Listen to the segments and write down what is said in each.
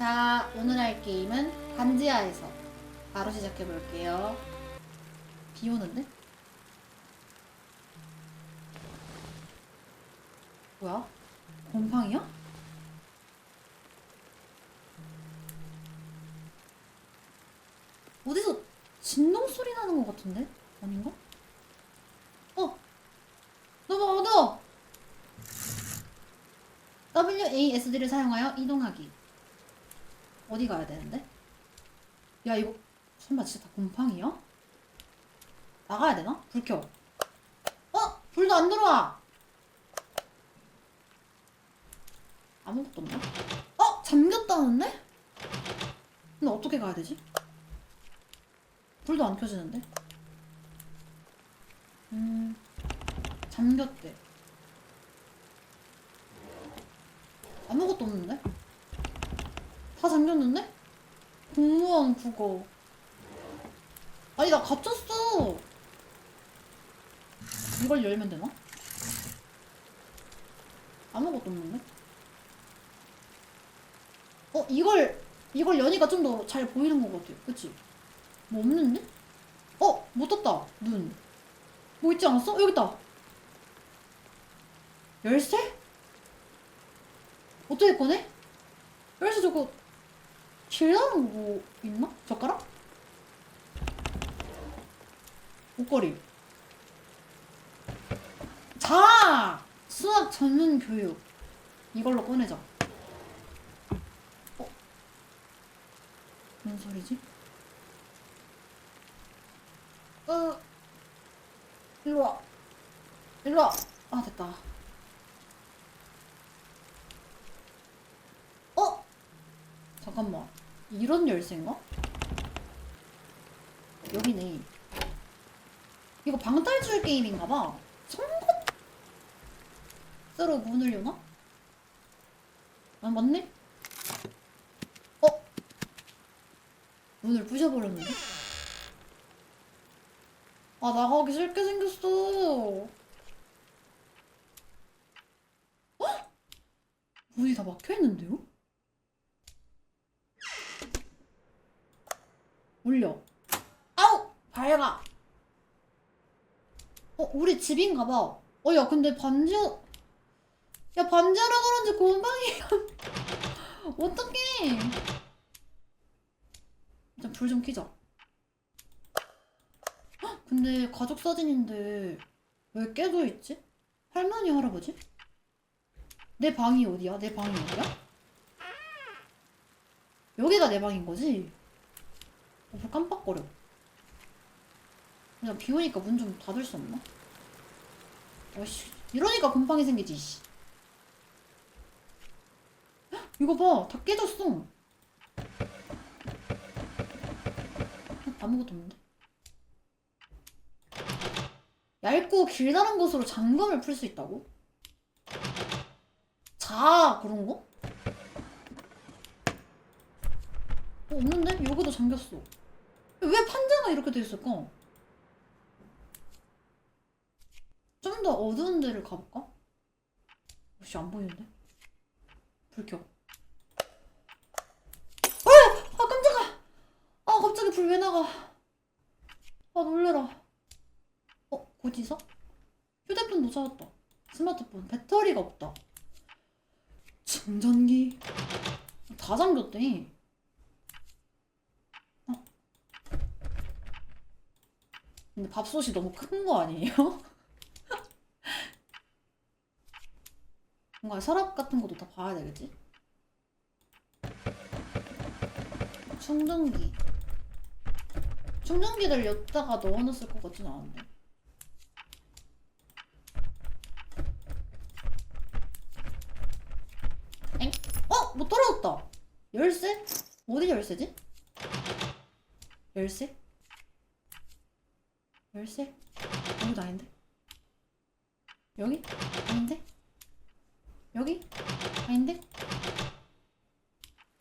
자, 오늘 할 게임은 반지하에서 바로 시작해 볼게요. 비 오는데? 뭐야? 곰팡이야? 어디서 진동 소리 나는 것 같은데? 아닌가? 어! 너무 어두워! WASD를 사용하여 이동하기. 어디 가야 되는데? 야, 이거, 설마 진짜 다 곰팡이야? 나가야 되나? 불 켜. 어? 불도 안 들어와! 아무것도 없나? 어? 잠겼다는데? 근데 어떻게 가야 되지? 불도 안 켜지는데? 음, 잠겼대. 아무것도 없는데? 다 잠겼는데? 공무원 국어. 아니, 나 갇혔어! 이걸 열면 되나? 아무것도 없는데? 어, 이걸, 이걸 여니까 좀 더 잘 보이는 것 같아. 그치? 뭐 없는데? 어! 못 떴다. 눈. 뭐 있지 않았어? 어, 여기 있다. 열쇠? 어떻게 꺼내? 열쇠 저거 길다는 뭐 있나? 젓가락? 옷걸이. 자! 수학 전문 교육. 이걸로 꺼내자. 어? 뭔 소리지? 어, 일로 와. 일로 와. 아, 됐다. 어? 잠깐만. 이런 열쇠인가? 여기네. 이거 방탈출 게임인가봐. 선거? 새로 문을 여나? 아, 맞네? 어? 문을 부셔버렸는데? 아, 나가기 싫게 생겼어. 헉? 문이 다 막혀있는데요? 올려. 아우! 밝아. 어, 우리 집인가 봐. 어, 야, 근데 반지, 야, 반지하라 그런지 곰팡이가. 어떡해. 일단 불 좀 켜자. 헉, 근데 가족 사진인데 왜 깨져 있지? 할머니, 할아버지? 내 방이 어디야? 내 방이 어디야? 여기가 내 방인 거지? 어, 불 깜빡거려. 그냥 비 오니까 문 좀 닫을 수 없나? 어씨, 이러니까 곰팡이 생기지, 씨. 헉, 이거 봐, 다 깨졌어. 헉, 아무것도 없는데? 얇고 길다란 것으로 잠금을 풀 수 있다고? 자, 그런 거? 어, 없는데? 여기도 잠겼어. 왜 판자가 이렇게 돼 있을까? 좀 더 어두운 데를 가볼까? 혹시 안 보이는데? 불 켜. 아! 아 깜짝아! 아 갑자기 불 왜 나가? 아 놀래라. 어? 어디서? 휴대폰 못 찾았다. 스마트폰 배터리가 없다. 충전기 다 잠겼대. 근데 밥솥이 너무 큰 거 아니에요? 뭔가 서랍 같은 것도 다 봐야 되겠지? 충전기. 충전기를 여기다가 넣어놨을 것 같진 않은데. 엥? 어? 못 떨어졌다. 열쇠? 어디 열쇠지? 열쇠? 열쇠? 여기도 아닌데? 여기? 아닌데? 여기? 아닌데?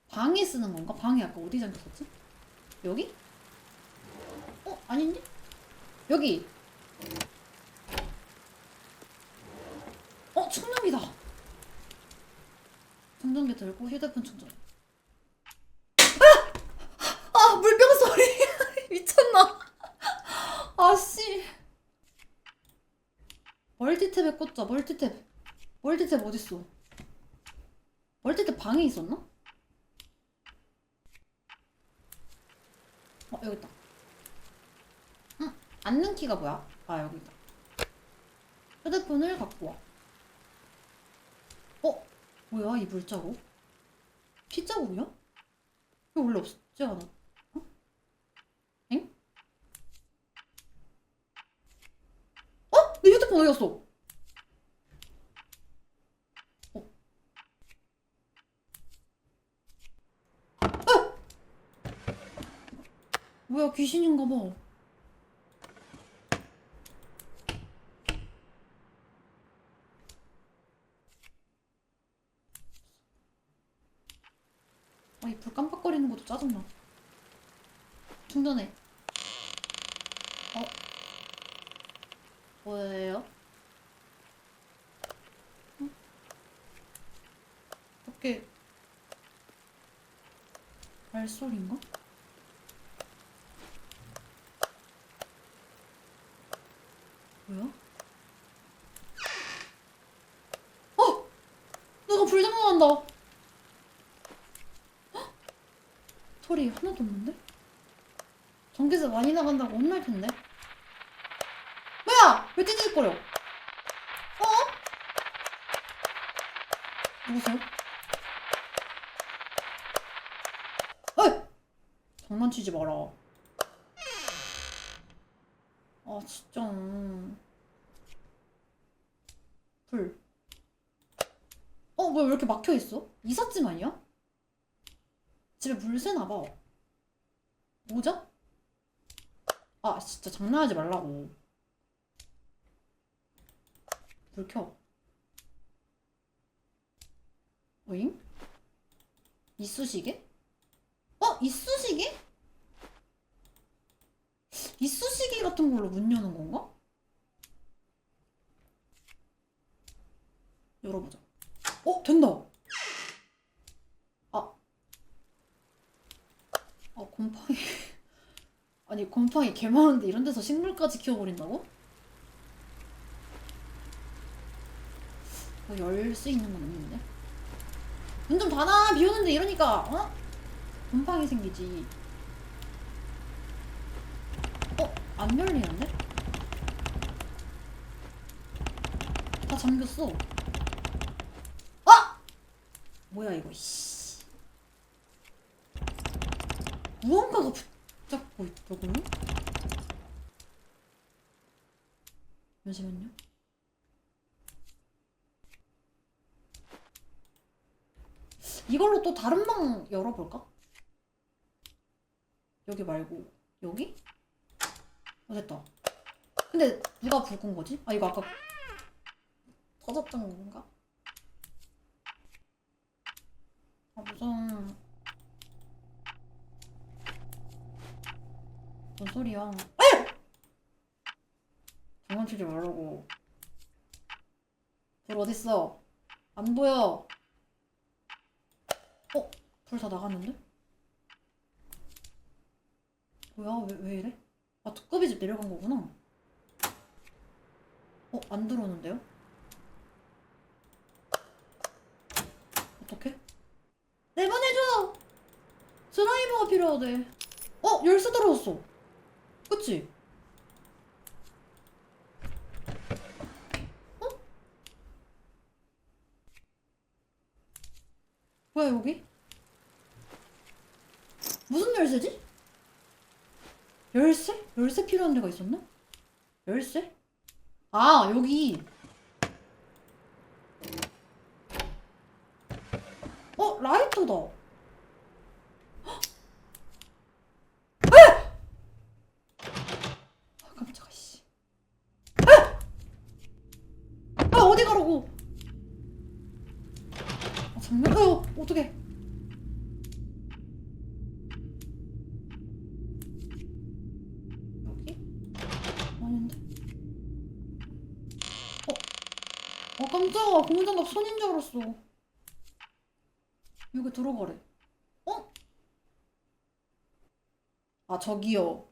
방에 쓰는 건가? 방이 아까 어디 잠겼었지? 여기? 어? 아닌데? 여기! 어? 충전기다! 충전기 들고 휴대폰 충전. 멀티탭에 꽂자 멀티탭 멀티탭 어딨어 멀티탭 방에 있었나? 어 여기 있다 응 앉는 키가 뭐야? 아 여기 있다 휴대폰을 갖고 와 어? 뭐야 이 물자국? 피자국이야? 이거 원래 없지 않아? 어? 엥? 휴대폰 어디 갔어? 어? 아! 뭐야 귀신인가 봐. 아이 불 깜빡거리는 것도 짜증나. 충전해. 어? 뭐예요? 응? 밖에 발소리인가? 뭐야? 어! 내가 불장난한다. 헉! 소리 하나도 없는데? 전기세 많이 나간다고 혼날 텐데. 찌직거려? 어? 누구세요? 어이! 장난치지 마라. 아, 진짜. 불. 어, 뭐야, 왜 이렇게 막혀 있어? 이삿짐 아니야? 집에 물 새나봐. 모자? 아, 진짜 장난하지 말라고. 불 켜. 어잉? 이쑤시개? 어? 이쑤시개? 이쑤시개 같은 걸로 문 여는 건가? 열어보자. 어? 된다! 아. 아, 곰팡이. 아니, 곰팡이 개 많은데 이런 데서 식물까지 키워버린다고? 뭐 열 수 있는 건 없는데? 문좀 닫아! 비 오는데 이러니까, 어? 곰팡이 생기지. 어? 안 열리는데? 다 잠겼어. 아! 뭐야 이거 씨. 무언가가 붙잡고 있더군요? 잠시만요. 이걸로 또 다른 방 열어볼까? 여기 말고 여기? 어 됐다. 근데 누가 불끈 거지? 아 이거 아까 터졌던 건가? 아 무슨 뭔 소리야? 에! 장난치지 말라고. 불 어딨어? 안 보여. 어? 불다 나갔는데? 뭐야? 왜, 왜 이래? 아, 두꺼비 집 내려간 거구나. 어? 안 들어오는데요? 어떡해? 내보내줘! 드라이버가 필요하대. 어? 열쇠 떨어졌어. 그치? 어? 뭐야, 여기? 무슨 열쇠지? 열쇠? 열쇠 필요한 데가 있었나? 열쇠? 아, 여기. 어, 라이터다. 아, 깜짝아, 씨. 에! 아, 어디 가라고? 아, 장난, 어, 어떡해. 여기? 아닌데? 어? 어 깜짝아 고무장갑 손인 줄 알았어 여기 들어가래 어? 아 저기요